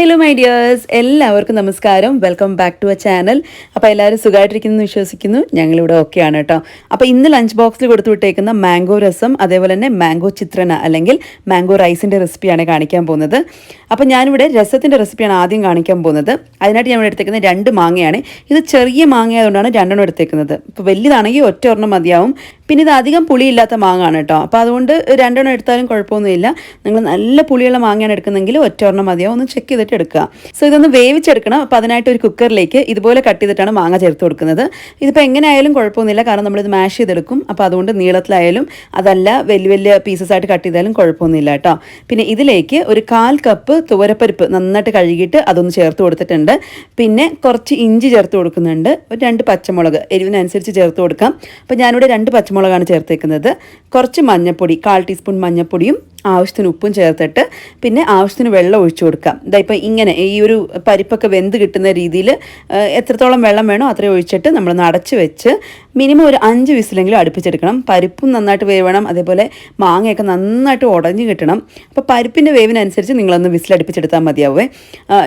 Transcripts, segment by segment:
Hello my dears എല്ലാവർക്കും നമസ്കാരം. Welcome back to a channel അപ്പോൾ എല്ലാവരും സുഖമായിട്ടിരിക്കുന്നു വിശ്വസിക്കുന്നു. ഞങ്ങളിവിടെ ഓക്കെയാണ് കേട്ടോ. അപ്പോൾ ഇന്ന് ലഞ്ച് ബോക്സിൽ കൊടുത്തു വിട്ടേക്കുന്ന മാംഗോ രസം അതേപോലെ തന്നെ മാംഗോ ചിത്രന അല്ലെങ്കിൽ മാംഗോ റൈസിന്റെ റെസിപ്പിയാണ് കാണിക്കാൻ പോകുന്നത്. അപ്പോൾ ഞാനിവിടെ രസത്തിന്റെ റെസിപ്പിയാണ് ആദ്യം കാണിക്കാൻ പോകുന്നത്. അതിനായിട്ട് ഞാൻ ഇവിടെ എടുത്തേക്കുന്നത് രണ്ട് മാങ്ങയാണ്. ഇത് ചെറിയ മാങ്ങ ആയതുകൊണ്ടാണ് രണ്ടെണ്ണം എടുത്തേക്കുന്നത്. ഇപ്പോൾ വലിയതാണെങ്കിൽ ഒറ്റ ഒരെണ്ണം മതിയാവും. പിന്നെ ഇത് അധികം പുളിയില്ലാത്ത മാങ്ങാണ് കേട്ടോ. അപ്പോൾ അതുകൊണ്ട് രണ്ടെണ്ണം എടുത്താലും കുഴപ്പമൊന്നുമില്ല. നിങ്ങൾ നല്ല പുളിയുള്ള മാങ്ങയാണ് എടുക്കുന്നതെങ്കിൽ ഒറ്റ ഒരെണ്ണം മതിയാവും. ഒന്ന് ചെക്ക് ചെയ്തിട്ട് എടുക്കുക. സോ ഇതൊന്ന് വേവിച്ചെടുക്കണം. അപ്പോൾ അതിനായിട്ട് ഒരു കുക്കറിലേക്ക് ഇതുപോലെ കട്ട് ചെയ്തിട്ടാണ് മാങ്ങ ചേർത്ത് കൊടുക്കുന്നത്. ഇതിപ്പോൾ എങ്ങനെ ആയാലും കുഴപ്പമൊന്നുമില്ല. കാരണം നമ്മളിത് മാഷ് ചെയ്തെടുക്കും. അപ്പോൾ അതുകൊണ്ട് നീളത്തിലായാലും അതല്ല വലിയ വലിയ പീസസ് ആയിട്ട് കട്ട് ചെയ്താലും കുഴപ്പമൊന്നുമില്ല കേട്ടോ. പിന്നെ ഇതിലേക്ക് ഒരു കാൽ കപ്പ് തുവരപ്പരിപ്പ് നന്നായിട്ട് കഴുകിയിട്ട് അതൊന്ന് ചേർത്ത് കൊടുത്തിട്ടുണ്ട്. പിന്നെ കുറച്ച് ഇഞ്ചി ചേർത്ത് കൊടുക്കുന്നുണ്ട്. ഒരു രണ്ട് പച്ചമുളക്. എരിവിനനുസരിച്ച് ചേർത്ത് കൊടുക്കാം. അപ്പോൾ ഞാനിവിടെ രണ്ട് പച്ചമുളകാണ് ചേർത്തേക്കുന്നത്. കുറച്ച് മഞ്ഞൾപ്പൊടി കാൽ ടീസ്പൂൺ മഞ്ഞൾപ്പൊടിയും ആവശ്യത്തിന് ഉപ്പും ചേർത്തിട്ട് പിന്നെ ആവശ്യത്തിന് വെള്ളം ഒഴിച്ചു കൊടുക്കാം. ഇതാ ഇപ്പോൾ ഇങ്ങനെ ഈ ഒരു പരിപ്പൊക്കെ വെന്ത് കിട്ടുന്ന രീതിയിൽ എത്രത്തോളം വെള്ളം വേണോ അത്രയും ഒഴിച്ചിട്ട് നമ്മൾ നടച്ച് വെച്ച് മിനിമം ഒരു അഞ്ച് വിസിലെങ്കിലും അടുപ്പിച്ചെടുക്കണം. പരിപ്പും നന്നായിട്ട് വേവണം. അതേപോലെ മാങ്ങയൊക്കെ നന്നായിട്ട് ഉടഞ്ഞു കിട്ടണം. അപ്പോൾ പരിപ്പിന്റെ വേവിനനുസരിച്ച് നിങ്ങളൊന്ന് വിസിലടുപ്പിച്ചെടുത്താൽ മതിയാവേ.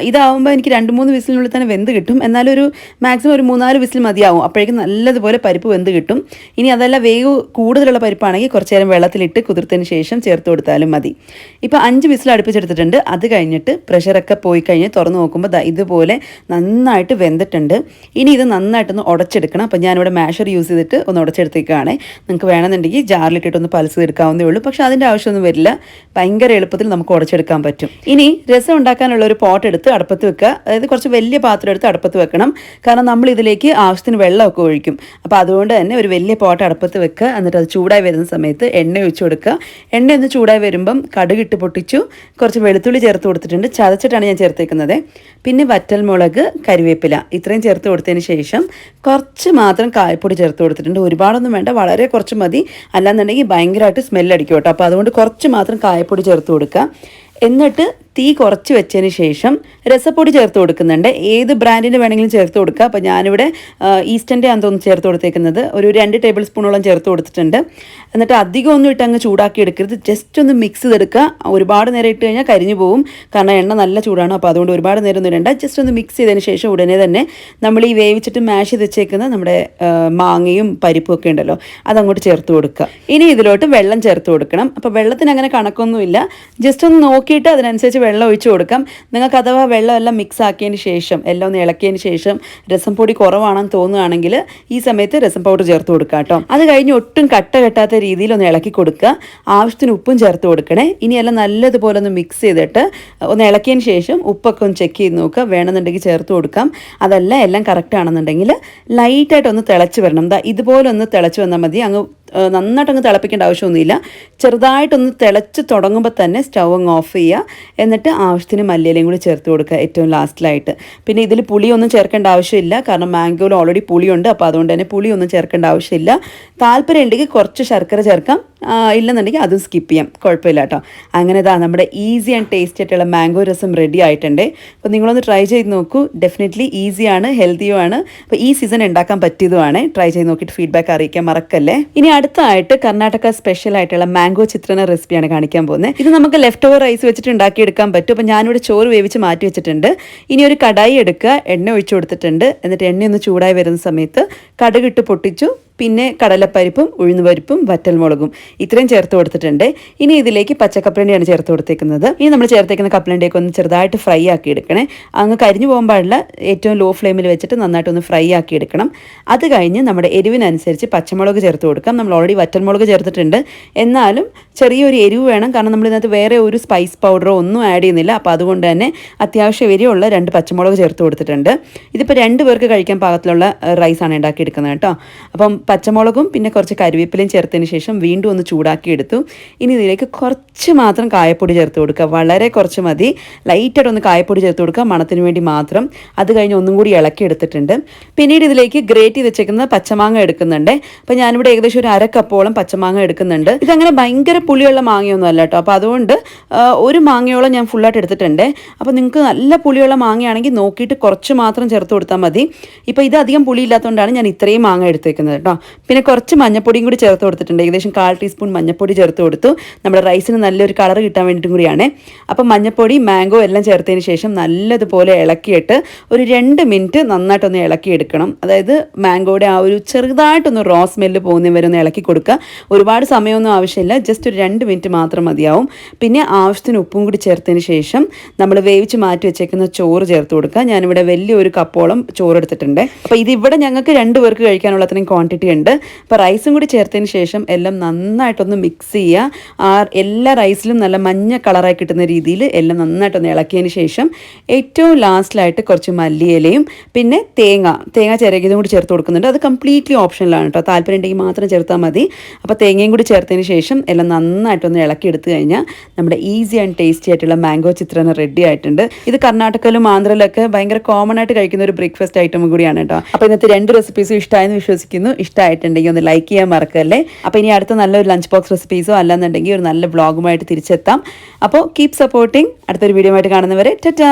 ഇതാവുമ്പോൾ എനിക്ക് രണ്ട് മൂന്ന് വിസിലിനുള്ളിൽ തന്നെ വെന്ത് കിട്ടും. എന്നാലും ഒരു മാക്സിമം ഒരു മൂന്നാൽ വിസിൽ മതിയാവും. അപ്പോഴേക്കും നല്ലതുപോലെ പരിപ്പ് വെന്ത് കിട്ടും. ഇനി അതല്ല വേവ് കൂടുതലുള്ള പരിപ്പാണെങ്കിൽ കുറച്ച് നേരം വെള്ളത്തിലിട്ട് കുതിർത്തതിന് ശേഷം ചേർത്ത് കൊടുത്താലും മതി. ഇപ്പോൾ അഞ്ച് വിസിൽ അടുപ്പിച്ചെടുത്തിട്ടുണ്ട്. അത് കഴിഞ്ഞിട്ട് പ്രഷറൊക്കെ പോയി കഴിഞ്ഞ് തുറന്ന് നോക്കുമ്പോൾ ഇതുപോലെ നന്നായിട്ട് വെന്തിട്ടുണ്ട്. ഇനി ഇത് നന്നായിട്ടൊന്ന് ഉടച്ചെടുക്കണം. അപ്പോൾ ഞാനിവിടെ മാഷർ യൂസ് ചെയ്തിട്ട് ഒന്ന് ഉടച്ചെടുത്തേക്കാണ്. നിങ്ങൾക്ക് വേണമെന്നുണ്ടെങ്കിൽ ജാറിലിട്ടിട്ട് ഒന്ന് പൽസ് എടുക്കാവുന്നേ ഉള്ളൂ. പക്ഷേ അതിന്റെ ആവശ്യമൊന്നും വരില്ല. ഭയങ്കര എളുപ്പത്തിൽ നമുക്ക് ഉടച്ചെടുക്കാൻ പറ്റും. ഇനി രസം ഉണ്ടാക്കാനുള്ള ഒരു പോട്ട് എടുത്ത് അടുപ്പത്ത് വെക്കുക. അതായത് കുറച്ച് വലിയ പാത്രം എടുത്ത് അടുപ്പത്ത് വെക്കണം. കാരണം നമ്മൾ ഇതിലേക്ക് ആവശ്യത്തിന് വെള്ളമൊക്കെ ഒഴിക്കും. അപ്പോൾ അതുകൊണ്ട് തന്നെ ഒരു വലിയ പോട്ട് അടുപ്പത്ത് വെക്കുക. എന്നിട്ട് അത് ചൂടായി വരുന്ന സമയത്ത് എണ്ണ ഒഴിച്ചു കൊടുക്കുക. എണ്ണ ഒന്ന് ചൂടായി വരുമ്പം കടുകിട്ട് പൊട്ടിച്ചു. കുറച്ച് വെളുത്തുള്ളി ചേർത്ത് കൊടുത്തിട്ടുണ്ട്. ചതച്ചിട്ടാണ് ഞാൻ ചേർത്തേക്കുന്നത്. പിന്നെ വറ്റൽമുളക് കരിവേപ്പില. ഇത്രയും ചേർത്ത് കൊടുത്തതിന് ശേഷം കുറച്ച് മാത്രം കായപ്പൊടി ചേർത്ത് കൊടുത്തിട്ടുണ്ട്. ഒരുപാടൊന്നും വേണ്ട വളരെ കുറച്ച് മതി. അല്ലാന്നുണ്ടെങ്കിൽ ഭയങ്കരമായിട്ട് സ്മെല്ലടിക്കും കേട്ടോ. അപ്പോൾ അതുകൊണ്ട് കുറച്ച് മാത്രം കായപ്പൊടി ചേർത്ത് കൊടുക്കുക. എന്നിട്ട് തീ കുറച്ച് വെച്ചതിന് ശേഷം രസപ്പൊടി ചേർത്ത് കൊടുക്കുന്നുണ്ട്. ഏത് ബ്രാൻഡിന്റെ വേണമെങ്കിലും ചേർത്ത് കൊടുക്കുക അപ്പോൾ ഞാനിവിടെ ഈസ്റ്റന്റെ ആണ് തോന്നുന്നു ചേർത്ത് കൊടുത്തേക്കുന്നത്. ഒരു രണ്ട് ടേബിൾ സ്പൂണോളം ചേർത്ത് കൊടുത്തിട്ടുണ്ട്. എന്നിട്ട് അധികം ഒന്നും ഇട്ട് അങ്ങ് ചൂടാക്കി എടുക്കരുത്. ജസ്റ്റ് ഒന്ന് മിക്സ് ചെയ്തെടുക്കുക. ഒരുപാട് നേരം ഇട്ട് കഴിഞ്ഞാൽ കരിഞ്ഞു പോകും കാരണം എണ്ണ നല്ല ചൂടാണ്. അപ്പോൾ അതുകൊണ്ട് ഒരുപാട് നേരം ഒന്നും ഇടണ്ട. ജസ്റ്റ് ഒന്ന് മിക്സ് ചെയ്തതിന് ശേഷം ഉടനെ തന്നെ നമ്മൾ ഈ വേവിച്ചിട്ട് മാഷ് ചെയ്ത് വെച്ചേക്കുന്ന നമ്മുടെ മാങ്ങയും പരിപ്പും ഒക്കെ ഉണ്ടല്ലോ അതങ്ങോട്ട് ചേർത്ത് കൊടുക്കുക. ഇനി ഇതിലോട്ട് വെള്ളം ചേർത്ത് കൊടുക്കണം. അപ്പോൾ വെള്ളത്തിന് അങ്ങനെ കണക്കൊന്നുമില്ല. ജസ്റ്റ് ഒന്ന് നോക്കിയിട്ട് അതിനനുസരിച്ച് വെള്ളം ഒഴിച്ച് കൊടുക്കാം. നിങ്ങൾക്ക് അഥവാ വെള്ളം എല്ലാം മിക്സ് ആക്കിയതിന് ശേഷം എല്ലാം ഒന്ന് ഇളക്കിയതിന് ശേഷം രസം പൊടി കുറവാണെന്ന് തോന്നുകയാണെങ്കിൽ ഈ സമയത്ത് രസം പൗഡർ ചേർത്ത് കൊടുക്കുക കേട്ടോ. അത് കഴിഞ്ഞ് ഒട്ടും കട്ട കെട്ടാത്ത രീതിയിൽ ഒന്ന് ഇളക്കി കൊടുക്കുക. ആവശ്യത്തിന് ഉപ്പും ചേർത്ത് കൊടുക്കണേ. ഇനിയെല്ലാം നല്ലതുപോലെ ഒന്ന് മിക്സ് ചെയ്തിട്ട് ഒന്ന് ഇളക്കിയതിന് ശേഷം ഉപ്പൊക്കെ ഒന്ന് ചെക്ക് ചെയ്ത് നോക്കുക. വേണമെന്നുണ്ടെങ്കിൽ ചേർത്ത് കൊടുക്കാം. അതല്ല എല്ലാം കറക്റ്റ് ആണെന്നുണ്ടെങ്കിൽ ലൈറ്റായിട്ട് ഒന്ന് തിളച്ച് വരണം. ഇതുപോലെ ഒന്ന് തിളച്ച് വന്നാൽ മതി. അങ്ങ് നന്നായിട്ട് അങ്ങ് തിളപ്പിക്കേണ്ട ആവശ്യമൊന്നുമില്ല. ചെറുതായിട്ടൊന്ന് തിളച്ച് തുടങ്ങുമ്പോൾ തന്നെ സ്റ്റൗ അങ്ങ് ഓഫ് ചെയ്യുക എന്നിട്ട് ആവശ്യത്തിന് മല്ലിയിലയും കൂടി ചേർത്ത് കൊടുക്കുക ഏറ്റവും ലാസ്റ്റിലായിട്ട്. പിന്നെ ഇതിൽ പുളിയൊന്നും ചേർക്കേണ്ട ആവശ്യമില്ല. കാരണം മാംഗോയിൽ ഓൾറെഡി പുളിയുണ്ട്. അപ്പോൾ അതുകൊണ്ട് തന്നെ പുളിയൊന്നും ചേർക്കേണ്ട ആവശ്യമില്ല. താല്പര്യം ഉണ്ടെങ്കിൽ കുറച്ച് ശർക്കര ചേർക്കാം. ഇല്ലെന്നുണ്ടെങ്കിൽ അതും സ്കിപ്പ് ചെയ്യാം. കുഴപ്പമില്ല കേട്ടോ. അങ്ങനെ ഇതാ നമ്മുടെ ഈസി ആൻഡ് ടേസ്റ്റി ആയിട്ടുള്ള മാംഗോ രസം റെഡി ആയിട്ടുണ്ട്. അപ്പോൾ നിങ്ങളൊന്ന് ട്രൈ ചെയ്ത് നോക്കൂ. ഡെഫിനറ്റ്ലി ഈസിയാണ് ഹെൽത്തിയുമാണ് അപ്പോൾ ഈ സീസൺ ഉണ്ടാക്കാൻ പറ്റിയതുമാണ് ട്രൈ ചെയ്ത് നോക്കിയിട്ട് ഫീഡ്ബാക്ക് അറിയിക്കാൻ മറക്കല്ലേ? ഇനി അടുത്തായിട്ട് കർണാടക സ്പെഷ്യൽ ആയിട്ടുള്ള മാംഗോ ചിത്രന റെസിപ്പിയാണ് കാണിക്കാൻ പോകുന്നത് ഇത് നമുക്ക് ലെഫ്റ്റ് ഓവർ റൈസ് വെച്ചിട്ട് ഉണ്ടാക്കിയെടുക്കാൻ പറ്റും. അപ്പോൾ ഞാനിവിടെ ചോറ് വേവിച്ച് മാറ്റി വെച്ചിട്ടുണ്ട്. ഇനി ഒരു കടായി എടുക്കുക. എണ്ണ ഒഴിച്ചു കൊടുത്തിട്ടുണ്ട്. എന്നിട്ട് എണ്ണ ഒന്ന് ചൂടായി വരുന്ന സമയത്ത് കടുകിട്ട് പൊട്ടിച്ചു. പിന്നെ കടലപ്പരിപ്പും ഉഴുന്നുപരിപ്പും വറ്റൽമുളകും ഇത്രയും ചേർത്ത് കൊടുത്തിട്ടുണ്ട്. ഇനി ഇതിലേക്ക് പച്ചക്കപ്പലണ്ടിയാണ് ചേർത്ത് കൊടുത്തേക്കുന്നത്. ഇനി നമ്മൾ ചേർത്തേക്കുന്ന കപ്പലണ്ടിയൊക്കെ ഒന്ന് ചെറുതായിട്ട് ഫ്രൈ ആക്കി എടുക്കണേ. അങ്ങ് കരിഞ്ഞു പോകാൻ പാടില്ല. ഏറ്റവും ലോ ഫ്ലെയിമിൽ വെച്ചിട്ട് നന്നായിട്ടൊന്ന് ഫ്രൈ ആക്കി എടുക്കണം. അത് കഴിഞ്ഞ് നമ്മുടെ എരിവിനനുസരിച്ച് പച്ചമുളക് ചേർത്ത് കൊടുക്കാം. നമ്മൾ ഓൾറെഡി വറ്റൽമുളക് ചേർത്തിട്ടുണ്ട്. എന്നാലും ചെറിയൊരു എരിവ് വേണം. കാരണം നമ്മൾ ഇതിനകത്ത് വേറെ ഒരു സ്പൈസ് പൗഡറോ ഒന്നും ആഡ് ചെയ്യുന്നില്ല. അപ്പോൾ അതുകൊണ്ട് തന്നെ അത്യാവശ്യം എരിവുള്ള രണ്ട് പച്ചമുളക് ചേർത്ത് കൊടുത്തിട്ടുണ്ട്. ഇതിപ്പോൾ രണ്ട് പേർക്ക് കഴിക്കാൻ പാകത്തിലുള്ള റൈസാണ് ഉണ്ടാക്കിയെടുക്കുന്നത് കേട്ടോ. അപ്പം പച്ചമുളകും പിന്നെ കുറച്ച് കരിവേപ്പിലയും ചേർത്തതിന് ശേഷം വീണ്ടും ഒന്ന് ചൂടാക്കി എടുത്തു ഇനി ഇതിലേക്ക് കുറച്ച് മാത്രം കായപ്പൊടി ചേർത്ത് കൊടുക്കുക. വളരെ കുറച്ച് മതി. ലൈറ്റായിട്ട് ഒന്ന് കായപ്പൊടി ചേർത്ത് കൊടുക്കുക. മണത്തിന് വേണ്ടി മാത്രം. അത് കഴിഞ്ഞ് ഒന്നും കൂടി ഇളക്കി എടുത്തിട്ടുണ്ട് പിന്നീട് ഇതിലേക്ക് ഗ്രേറ്റ് ചെയ്ത് വെച്ചേക്കുന്ന പച്ചമാങ്ങ എടുക്കുന്നുണ്ട്. അപ്പോൾ ഞാനിവിടെ ഏകദേശം ഒരു അര പച്ചമാങ്ങ എടുക്കുന്നുണ്ട്. ഇതങ്ങനെ ഭയങ്കര പുളിയുള്ള മാങ്ങയൊന്നും അല്ല കേട്ടോ. അപ്പോൾ അതുകൊണ്ട് ഒരു മാങ്ങയോളം ഞാൻ ഫുള്ളായിട്ട് എടുത്തിട്ടുണ്ട്. അപ്പോൾ നിങ്ങൾക്ക് നല്ല പുളിയുള്ള മാങ്ങയാണെങ്കിൽ നോക്കിയിട്ട് കുറച്ച് മാത്രം ചേർത്ത് കൊടുത്താൽ മതി. ഇപ്പോൾ ഇത് അധികം പുളി ഇല്ലാത്തതുകൊണ്ടാണ് ഞാൻ ഇത്രയും മാങ്ങ എടുത്തേക്കുന്നത് കേട്ടോ. കേട്ടോ പിന്നെ കുറച്ച് മഞ്ഞപ്പൊടിയും കൂടി ചേർത്ത് കൊടുത്തിട്ടുണ്ട്. ഏകദേശം കാൽ ടീസ്പൂൺ മഞ്ഞപ്പൊടി ചേർത്ത് കൊടുത്തു. നമ്മുടെ റൈസിന് നല്ലൊരു കളർ കിട്ടാൻ വേണ്ടിയിട്ടും കൂടിയാണ്. അപ്പം മഞ്ഞപ്പൊടി മാംഗോ എല്ലാം ചേർത്തതിന് ശേഷം നല്ലതുപോലെ ഇളക്കിയിട്ട് ഒരു രണ്ട് മിനിറ്റ് നന്നായിട്ടൊന്ന് ഇളക്കിയെടുക്കണം. അതായത് മാംഗോയുടെ ആ ഒരു ചെറുതായിട്ടൊന്ന് റോ സ്മെല്ല് പോകുന്നവരെ വരെ ഒന്ന് ഇളക്കി കൊടുക്കുക. ഒരുപാട് സമയമൊന്നും ആവശ്യമില്ല. ജസ്റ്റ് ഒരു രണ്ട് മിനിറ്റ് മാത്രം മതിയാവും. പിന്നെ ആവശ്യത്തിന് ഉപ്പും കൂടി ചേർത്തതിന് ശേഷം നമ്മൾ വേവിച്ച് മാറ്റി വെച്ചേക്കുന്ന ചോറ് ചേർത്ത് കൊടുക്കുക. ഞാനിവിടെ വലിയൊരു കപ്പോളം ചോറ് എടുത്തിട്ടുണ്ട്. അപ്പോൾ ഇത് ഇവിടെ ഞങ്ങൾക്ക് രണ്ട് പേർക്ക് കഴിക്കാനുള്ള അത്രയും ക്വാണ്ടിറ്റി ഉണ്ട് അപ്പോൾ റൈസും കൂടി ചേർത്തതിന് ശേഷം എല്ലാം നന്നായിട്ടൊന്ന് മിക്സ് ചെയ്യുക. ആ എല്ലാ റൈസിലും നല്ല മഞ്ഞ കളറായി കിട്ടുന്ന രീതിയിൽ എല്ലാം നന്നായിട്ടൊന്ന് ഇളക്കിയതിന് ശേഷം ഏറ്റവും ലാസ്റ്റിലായിട്ട് കുറച്ച് മല്ലിയിലയും പിന്നെ തേങ്ങ തേങ്ങ ചിരകിയതും കൂടി ചേർത്ത് കൊടുക്കുന്നുണ്ട്. അത് കംപ്ലീറ്റ്ലി ഓപ്ഷനിലാണ് കേട്ടോ. താല്പര്യം ഉണ്ടെങ്കിൽ മാത്രം ചേർത്താൽ മതി. അപ്പോൾ തേങ്ങയും കൂടി ചേർത്തതിന് ശേഷം എല്ലാം നന്നായിട്ടൊന്ന് ഇളക്കി എടുത്തു കഴിഞ്ഞാൽ നമ്മുടെ ഈസി ആൻഡ് ടേസ്റ്റി ആയിട്ടുള്ള മാംഗോ ചിത്രന റെഡി ആയിട്ടുണ്ട്. ഇത് കർണാടകയിലും ആന്ധ്രയിലൊക്കെ ഭയങ്കര കോമൺ ആയിട്ട് കഴിക്കുന്ന ഒരു ബ്രേക്ക്ഫാസ്റ്റ് ഐറ്റം കൂടിയാണ് കേട്ടോ. അപ്പോൾ ഇന്നത്തെ രണ്ട് റെസിപ്പീസും ഇഷ്ടമായെന്ന് വിശ്വസിക്കുന്നു. ഇഷ്ടമായിട്ടുണ്ടെങ്കിൽ ഒന്ന് ലൈക്ക് ചെയ്യാൻ മറക്കല്ലേ? അപ്പോൾ ഇനി അടുത്ത നല്ലൊരു ലഞ്ച് ബോക്സ് റെസിപ്പീസോ അല്ലെന്നുണ്ടെങ്കിൽ ഒരു നല്ല വ്ളോഗുമായിട്ട് തിരിച്ചെത്താം. അപ്പോൾ കീപ് സപ്പോർട്ടിങ് അടുത്തൊരു വീഡിയോ ആയിട്ട് കാണുന്നവരെ ടാറ്റാ